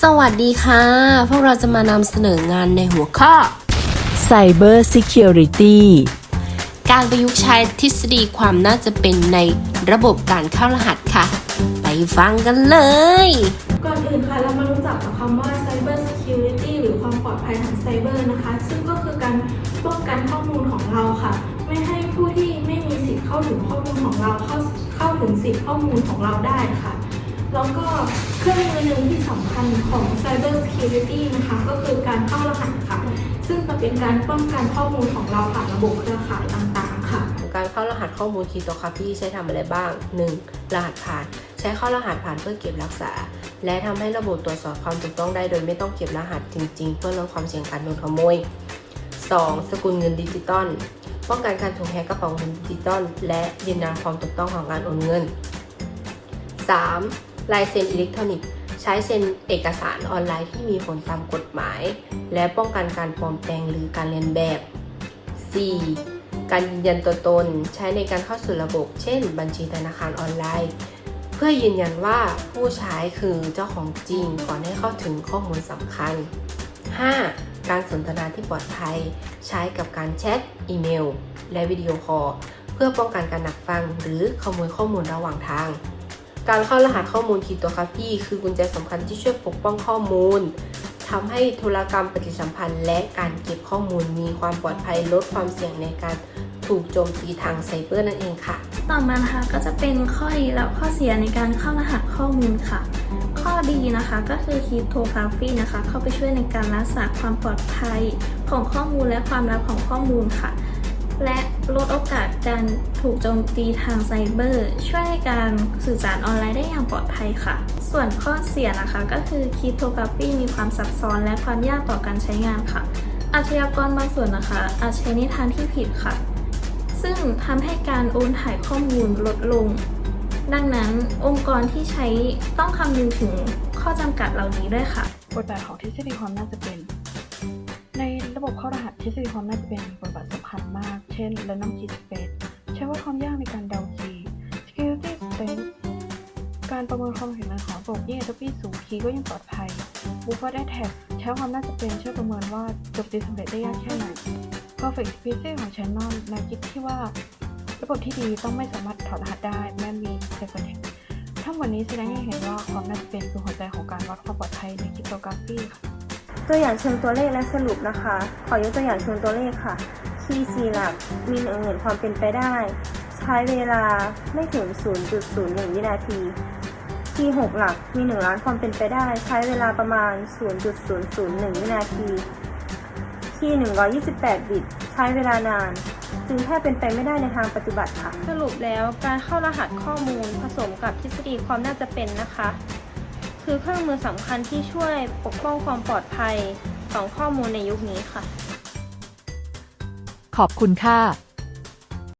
สวัสดีค่ะ พวกเราจะมานำเสนองานในหัวข้อ Cyber Security การประยุกต์ใช้ทฤษฎีความน่าจะเป็นในระบบการเข้ารหัสค่ะ ไปฟังกันเลย ก่อนอื่นค่ะ เรามารู้จักกับคำว่า Cyber Security หรือความปลอดภัยทางไซเบอร์นะคะ ซึ่งก็คือการป้องกันข้อมูลของเราค่ะ ไม่ให้ผู้ที่ไม่มีสิทธิ์เข้าถึงข้อมูลของเราเข้าเข้าถึงสิทธิ์ข้อมูลของเราได้ค่ะ แล้วก็เครื่องมือหนึ่งที่สำคัญของ Cyber Security นะคะก็คือการเข้ารหัสค่ะ ซึ่งจะเป็นการป้องกันข้อมูลของเราผ่านระบบเครือข่ายต่างๆค่ะ การเข้ารหัสข้อมูลคีโตคาพี่ใช้ทำอะไรบ้าง 1. รหัสผ่าน ใช้เข้ารหัสผ่านเพื่อเก็บรักษา และทำให้ระบบตรวจสอบความถูกต้องได้โดยไม่ต้องเก็บรหัสจริง ๆ เพื่อลดความเสี่ยงการโดนขโมย 2. สกุลเงินดิจิตอลป้องกันการถูกแฮกกระเป๋าเงินดิจิตอลและยืนยันความถูกต้องของการโอนเงิน 3. ลายเซ็นอิเล็กทรอนิกส์ ใช้เซ็นเอกสารออนไลน์ที่มีผลตามกฎหมาย และป้องกันการปลอมแปลงหรือการเลียนแบบ 4. การยืนยันตัวตนใช้ในการเข้าสู่ระบบ เช่น บัญชีธนาคารออนไลน์ เพื่อยืนยันว่าผู้ใช้คือเจ้าของจริงก่อนให้เข้าถึงข้อมูลสำคัญ 5. การสนทนาที่ปลอดภัย ใช้กับการแชท อีเมล และวิดีโอคอลเพื่อป้องกันการหนักฟังหรือขโมยข้อมูลระหว่างทาง การเข้ารหัสข้อมูลคีโตคาฟีคือกุญแจสำคัญที่ช่วยปกป้องข้อมูลทำให้ธุรกรรมปฏิสัมพันธ์ และการเก็บข้อมูลมีความปลอดภัยลดความเสี่ยงในการถูกโจมตีทางไซเบอร์นั่นเองค่ะ ต่อมานะคะก็จะเป็นข้อดีและข้อเสียในการเข้ารหัสข้อมูลค่ะ ข้อดีนะคะก็คือ cryptography นะคะ เข้าไปช่วยในการรักษาความปลอดภัยของข้อมูลและความลับของข้อมูลค่ะ และ ลดโอกาสการถูกโจมตีทางไซเบอร์ ช่วยในการสื่อสารออนไลน์ได้อย่างปลอดภัยค่ะ ส่วนข้อเสียนะคะก็คือ cryptography มีความซับซ้อนและความยากต่อการใช้งานค่ะ อาชญากรบางส่วนนะคะ อาจใช้ในทางที่ผิดค่ะ ซึ่งทำให้การโอนถ่ายข้อมูลลดลง ดังนั้นองค์กรที่ใช้ต้องคำนึงถึงข้อจำกัดเหล่านี้ด้วยค่ะบทบาทของทฤษฎีความน่าจะเป็น ในระบบเข้ารหัสทฤษฎีความน่าจะเป็นบทบาทสำ คัญมาก เช่น random key space ใช้วัดความยากในการเดาคีย์ security space การประเมินความแข็งแรงของระบบยิ่ง entropy สูงคีย์ก็ยิ่งปลอดภัย buffer attack ใช้ความน่าจะเป็นช่วยประเมินว่าจมตีสำเร็จได้ยากแค่ไหน perfect security ของ channel แนวคิดที่ว่า ระบบที่ดีต้องไม่สามารถถอดรหัสได้แม้มี ciphertext ทั้งหมดนี้แสดงให้เห็นว่าความน่าจะเป็นคือหัวใจของการวัดความปลอดภัยในคริปโตกราฟีค่ะ ตัวอย่างเชิงตัวเลขและสรุปนะคะ ขอยกตัวอย่างเชิงตัวเลขค่ะ คีย์สี่หลักมีหนึ่งหมื่นความเป็นไปได้ ใช้เวลาไม่ถึง 0.01 วินาที คีย์หกหลักมี 1 ล้านความเป็นไปได้ ใช้เวลาประมาณ 0.001 วินาที คีย์128 บิต ใช้เวลานาน จึงแทบเป็นไปไม่ได้ในทางปฏิบัติค่ะ สรุปแล้วการเข้ารหัสข้อมูลผสมกับทฤษฎีความน่าจะเป็นนะคะ คือเครื่องมือสำคัญที่ช่วยปกป้องความปลอดภัยของข้อมูลในยุคนี้ค่ะ ขอบคุณค่ะ